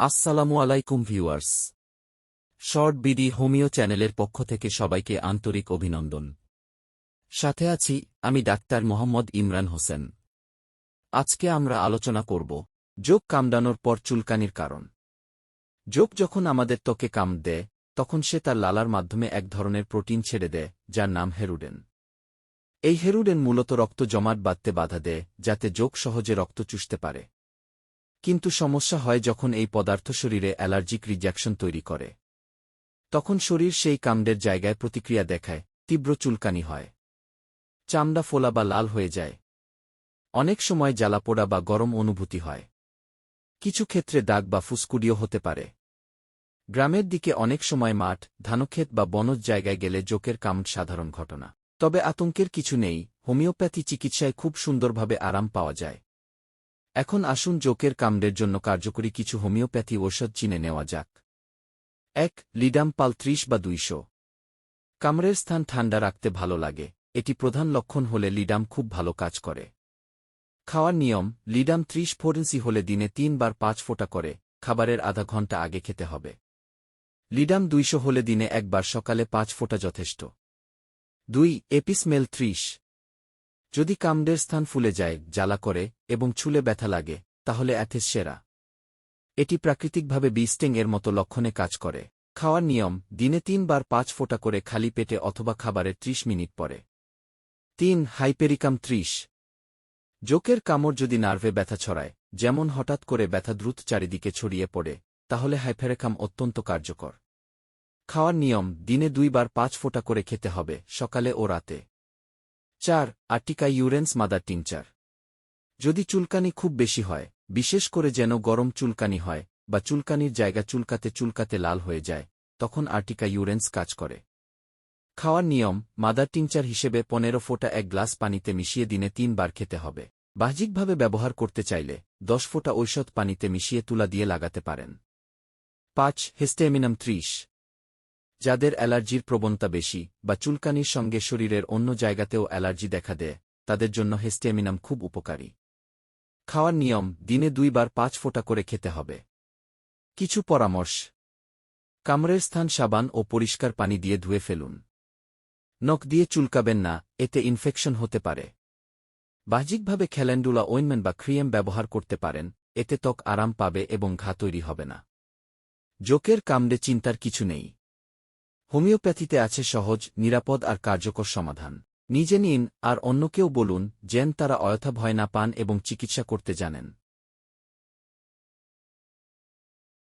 আসসালামু আলাইকুম viewers. Short BD homeo চ্যানেলের পক্ষ থেকে সবাইকে আন্তরিক অভিনন্দন। সাথে আছি আমি ডাক্তার মোহাম্মদ ইমরান হোসেন। আজকে আমরা আলোচনা করব যোগ কামড়ানোর পর চুলকানির কারণ। যোগ যখন আমাদের ত্বকে কাম দেয়, তখন সে তার লালার মাধ্যমে এক ধরনের প্রোটিন ছেড়ে দেয়, যার নাম হেরুডেন। এই হেরুডেন মূলত রক্ত জমাট বাঁধতে বাধা দেয়, যাতে যোগ সহজে রক্ত চুষতে পারে। কিন্তু সমস্যা হয় যখন এই পদার্থ শরীরে অ্যালার্জিক রিজ্যাকশন তৈরি করে। তখন শরীর সেই কামড়ের জায়গায় প্রতিক্রিয়া দেখায়, তীব্র চুলকানি হয়। চামড়া ফোলা বা লাল হয়ে যায়। অনেক সময় জ্বালাপোড়া বা গরম অনুভূতি হয়। কিছু ক্ষেত্রে দাগ বা ফুসকুডিও হতে পারে। গ্রামের দিকে অনেক সময় মাঠ, ধানক্ষেত বা বনজ জায়গায় গেলে জোকের কামড় সাধারণ ঘটনা। তবে আতঙ্কের কিছু নেই, হোমিওপ্যাথি চিকিৎসায় খুব সুন্দরভাবে আরাম পাওয়া যায়। এখন আসুন জোকের কামড়ের জন্য কার্যকরী কিছু হোমিওপ্যাথি ঔষধ চিনে নেওয়া যাক। এক, লিডাম পাল ত্রিশ বা দুইশো। কামড়ের স্থান ঠান্ডা রাখতে ভালো লাগে, এটি প্রধান লক্ষণ হলে লিডাম খুব ভালো কাজ করে। খাওয়ার নিয়ম, লিডাম ত্রিশ ফোরেন্সি হলে দিনে তিনবার পাঁচ ফোঁটা করে, খাবারের আধা ঘণ্টা আগে খেতে হবে। লিডাম দুইশো হলে দিনে একবার সকালে পাঁচ ফোঁটা যথেষ্ট। দুই, এপিসমেল ত্রিশ। যদি কামড়ের স্থান ফুলে যায়, জ্বালা করে, এবং ছুলে ব্যথা লাগে, তাহলে অ্যাথেস সেরা। এটি প্রাকৃতিকভাবে বিস্টেং এর মতো লক্ষণে কাজ করে। খাওয়ার নিয়ম, দিনে তিনবার পাঁচ ফোঁটা করে খালি পেটে অথবা খাবারের ত্রিশ মিনিট পরে। তিন, হাইপেরিকাম ত্রিশ। জোকের কামড় যদি নার্ভে ব্যথা ছড়ায়, যেমন হঠাৎ করে ব্যথা দ্রুত চারিদিকে ছড়িয়ে পড়ে, তাহলে হাইফেরেকাম অত্যন্ত কার্যকর। খাওয়ার নিয়ম, দিনে দুইবার পাঁচ ফোঁটা করে খেতে হবে, সকালে ও রাতে। চার আর্টিকা ইউরেন্স মাদার টিংচার যদি চুলকানি খুব বেশি হয়, বিশেষ করে যেন গরম চুলকানি হয়, বা চুলকানির জায়গা চুলকাতে চুলকাতে লাল হয়ে যায়, তখন আর্টিকা ইউরেন্স কাজ করে। খাওয়ার নিয়ম, মাদার টিংচার হিসেবে পনেরো ফোঁটা এক গ্লাস পানিতে মিশিয়ে দিনে তিনবার খেতে হবে। বাহ্যিকভাবে ব্যবহার করতে চাইলে, দশ ফোঁটা ঔষধ পানিতে মিশিয়ে তুলা দিয়ে লাগাতে পারেন। পাঁচ, হেস্টেমিনাম ত্রিশ। যাদের অ্যালার্জির প্রবণতা বেশি বা চুলকানির সঙ্গে শরীরের অন্য জায়গাতেও অ্যালার্জি দেখা দেয়, তাদের জন্য হেস্টেমিনাম খুব উপকারী। খাওয়ার নিয়ম, দিনে দুইবার পাঁচ ফোঁটা করে খেতে হবে। কিছু পরামর্শ। কামড়ের স্থান সাবান ও পরিষ্কার পানি দিয়ে ধুয়ে ফেলুন। নখ দিয়ে চুলকাবেন না, এতে ইনফেকশন হতে পারে। বাহ্যিকভাবে খেলেন্ডুলা ওইনমেন্ট বা ক্রিয়েম ব্যবহার করতে পারেন, এতে ত্বক আরাম পাবে এবং ঘা তৈরি হবে না। জোকের কামড়ে চিন্তার কিছু নেই। হোমিওপ্যাথিতে আছে সহজ, নিরাপদ আর কার্যকর সমাধান। নিজে নিন, আর অন্যকেও বলুন, যেন তারা অযথা ভয় না পান এবং চিকিৎসা করতে জানেন।